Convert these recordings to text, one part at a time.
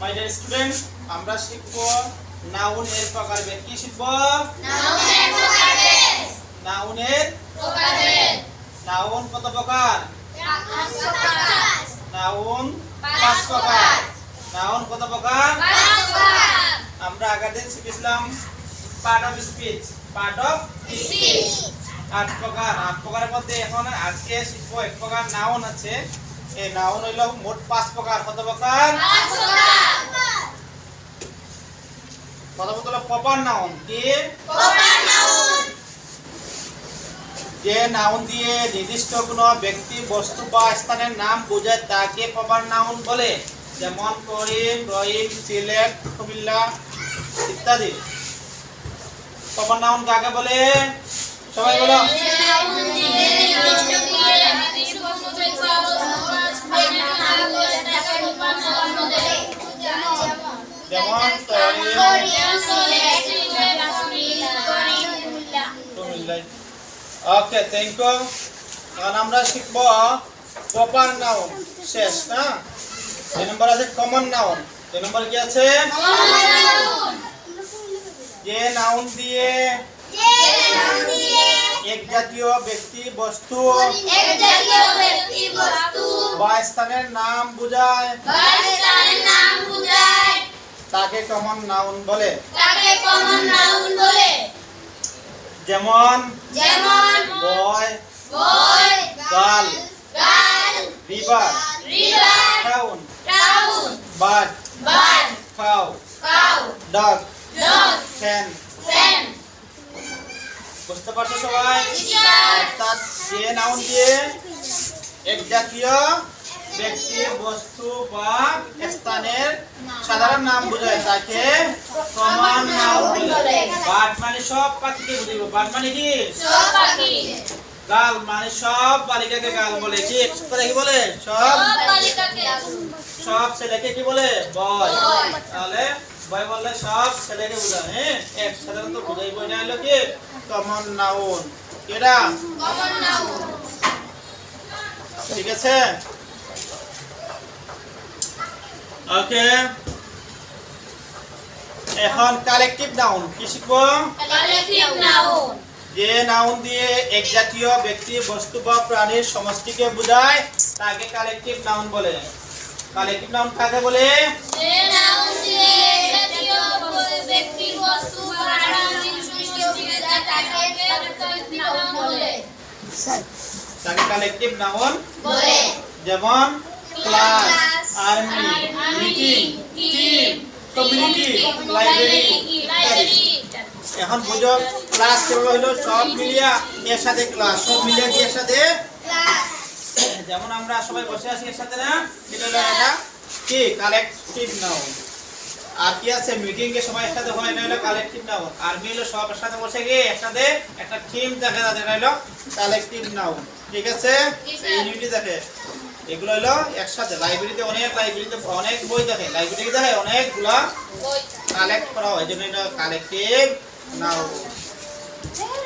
My dear student আমরা শিখব noun এর প্রকারভেদ। কি শিখব? নাউনের নাউন কত প্রকার? নাউন পাঁচ প্রকার। নাউন কত প্রকার? আমরা আগের দিন শিখেছিলাম part of speech part of speech আট প্রকার। আট প্রকারের মধ্যে এখন আজকে শিখব এক প্রকার নাউন আছে। এই নাউন হইল মোট পাঁচ প্রকার। কত প্রকার? প্রথমত হলো প্রপার নাউন কি? যে নাউন দিয়ে নির্দিষ্ট কোনো ব্যক্তি বস্তু বা স্থানের নাম বোঝায় তাকে প্রপার নাউন বলে। যেমন করিম রহিম সিলেট কুমিল্লা ইত্যাদি। প্রপার নাউন কাকে বলে? সবাই বলো। যেমন ওকে থ্যাংক ইউ এখন আমরা শিখব প্রপার নাউন শেষ না? দুই নম্বর আছে কমন নাউন দুই নম্বর কি আছে? যে নাউন দিয়ে এক জাতীয় ব্যক্তি বস্তু। বা স্থানের নাম বোঝায়। তাকে কমন নাউন বলে। যেমন যেমন boy boy girl girl river river town town bird bird cow cow dog dog fan fan বুঝতে পারছ সবাই? অর্থাৎ যে নাউন দিয়ে এক জাতীয় ব্যক্তি বস্তু বা স্থানের সাধারণ নাম বোঝায় তাকে কমন নাউন বলে বার্ড মানে সব পাখিকে বুঝিব বার্ড মানে কি? সব পাখি। গাল মানে সব বালিকাকে গাল বলে। কি? কথা কি বলে? সব সব বালিকাকে। সব ছেলেকে কি বলে? বয়। তাহলে বয় বললে সব ছেলেকে বোঝায় হ্যাঁ? এক সাধারণত বোঝাই বই না হলো কি? কমন নাউন এটা কমন নাউন ঠিক আছে? ওকে। এখন কালেকটিভ নাউন কি শিখব? কালেক্টিভ নাউন যে নাউন দিয়ে এক জাতীয় ব্যক্তি বস্তু বা প্রাণীর সমষ্টিকে বোঝায় তাকে কালেকটিভ নাউন বলে। কালেকটিভ নাউন কাকে বলে? যে তাকে কালেকটিভ নাউন বলে। যেমন class army meeting team, community library library এখন বুঝো ক্লাস কীভাবে হলো? সব মিলিয়া এর সাথে ক্লাস সব মিলিয়া কি এর সাথে? যেমন আমরা সবাই বসে আছি এর সাথে না? এটা। কি? কালেকটিভ নাউন আর কি আছে? মিটিং এ সবাই একসাথে হয় এটা হলো কালেকটিভ নাউন আর্মি হলো সব একসাথে বসে গিয়ে একসাথে একটা টিম দেখে তাদের হলো কালেকটিভ নাউন ঠিক আছে? ইউনিটি দেখে। এগুলো হলো একসাথে। লাইব্রেরিতে অনেক লাইব্রেরিতে অনেক বই দেখে। লাইব্রেরি দেখে? অনেকগুলা কালেক্ট করা হয়। জন্য এটা কালেকটিভ নাউন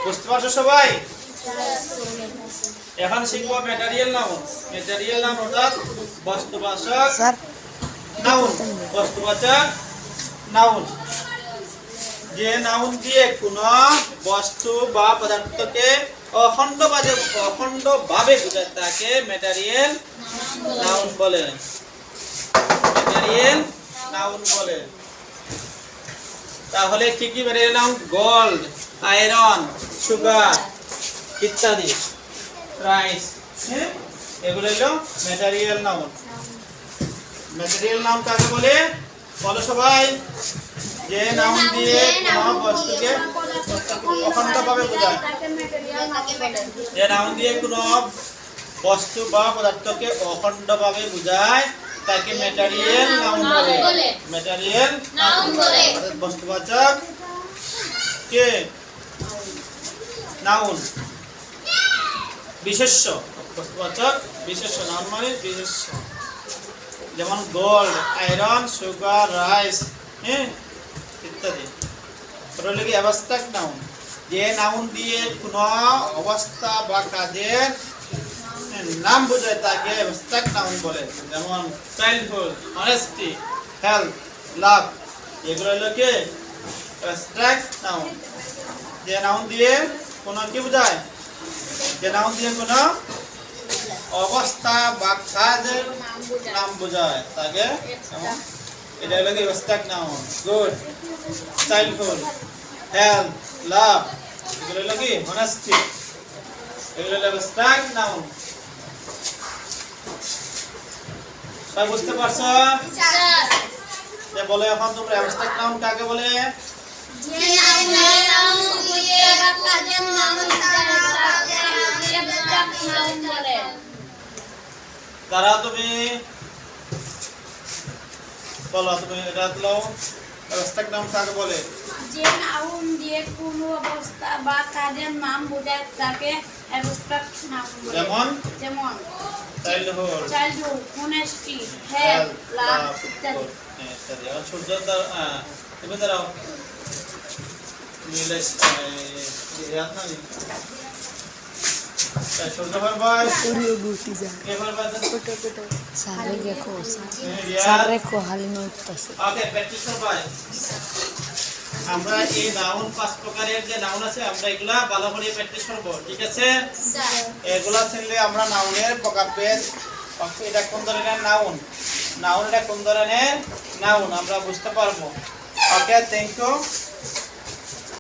বুঝতে পারছ সবাই? এখন শিখব ম্যাটেরিয়াল নাউন ম্যাটেরিয়াল নাউন অর্থাৎ বস্তুবাচক নাউন। বস্তুবাচক নাউন। যে নাউন দিয়ে কোনো বস্তু বা পদার্থকে অখণ্ডভাবে অখণ্ডভাবে বোঝায়, তাকে ম্যাটেরিয়াল নাউন বলে। ম্যাটেরিয়াল নাউন বলে। তাহলে কি কি material noun gold iron sugar ইত্যাদি রাইস এগুলো হলো ম্যাটেরিয়াল নাউন। ম্যাটেরিয়াল নাউন কাকে বলে? বলো সবাই, যে নাউন দিয়ে কোনো বস্তুকে অখণ্ডভাবে বোঝায়। যে নাউন দিয়ে কোনো বস্তু বা পদার্থকে অখণ্ডভাবে বোঝায়, তাকে ম্যাটেরিয়াল নাউন বলে। ম্যাটেরিয়াল নাউন বলে। বস্তুবাচক কে? নাউন বিশেষ্য। বস্তুবাচক বিশেষ্য। নাউন মানে বিশেষ্য। যেমন গোল্ড আয়রন সুগার রাইস হ্যাঁ ইত্যাদি। ওটা হলো কি অ্যাবস্ট্রাক্ট নাউন যে নাউন দিয়ে কোনো অবস্থা বা কাজের নাম বোঝায় তাকে অ্যাবস্ট্রাক্ট নাউন বলে। যেমন চাইল্ডহুড অনেস্টি হেল্প লাভ এগুলো হলো কি? অ্যাবস্ট্রাক্ট নাউন যে নাউন দিয়ে কোনো কি বোঝায়? যে নাউন দিয়ে কোনো অবস্থা বা কাজের নাম বোঝায়। তাকে এটা হলো কি? Abstract noun good childhood help love এগুলো হলো কি? Honesty. এগুলো হলো অ্যাবস্ট্রাক্ট নাউন সবাই বুঝতে পারছ? স্যার। যে বলে এখন তোমরা অ্যাবস্ট্রাক্ট নাউন কাকে বলে? নাম নাম বলে। তারা তুমি। বলো তুমি এটা তুলো অ্যাবস্ট্রাক্ট নাউন কাকে বলে? যে নাউন দিয়ে কোনো অবস্থা বা কাজের নাম বোঝায় তাকে অ্যাবস্ট্রাক্ট নাউন বলে। যেমন? যেমন। Childhood childhood honesty help love ইত্যাদি। ইত্যাদি। এখন সূর্য দ্বারা আহ, তুমি দাঁড়াও। নীলেশ ইয়াদ না আমরা যে নাউন আছে আমরা এগুলা ভালো করে প্র্যাকটিস ঠিক আছে এগুলা আমরা নাউনের প্রকার পেজ এটা কোন ধরনের নাউন নাউন এটা কোন ধরনের নাউন আমরা বুঝতে পারব ওকে থ্যাংক ইউ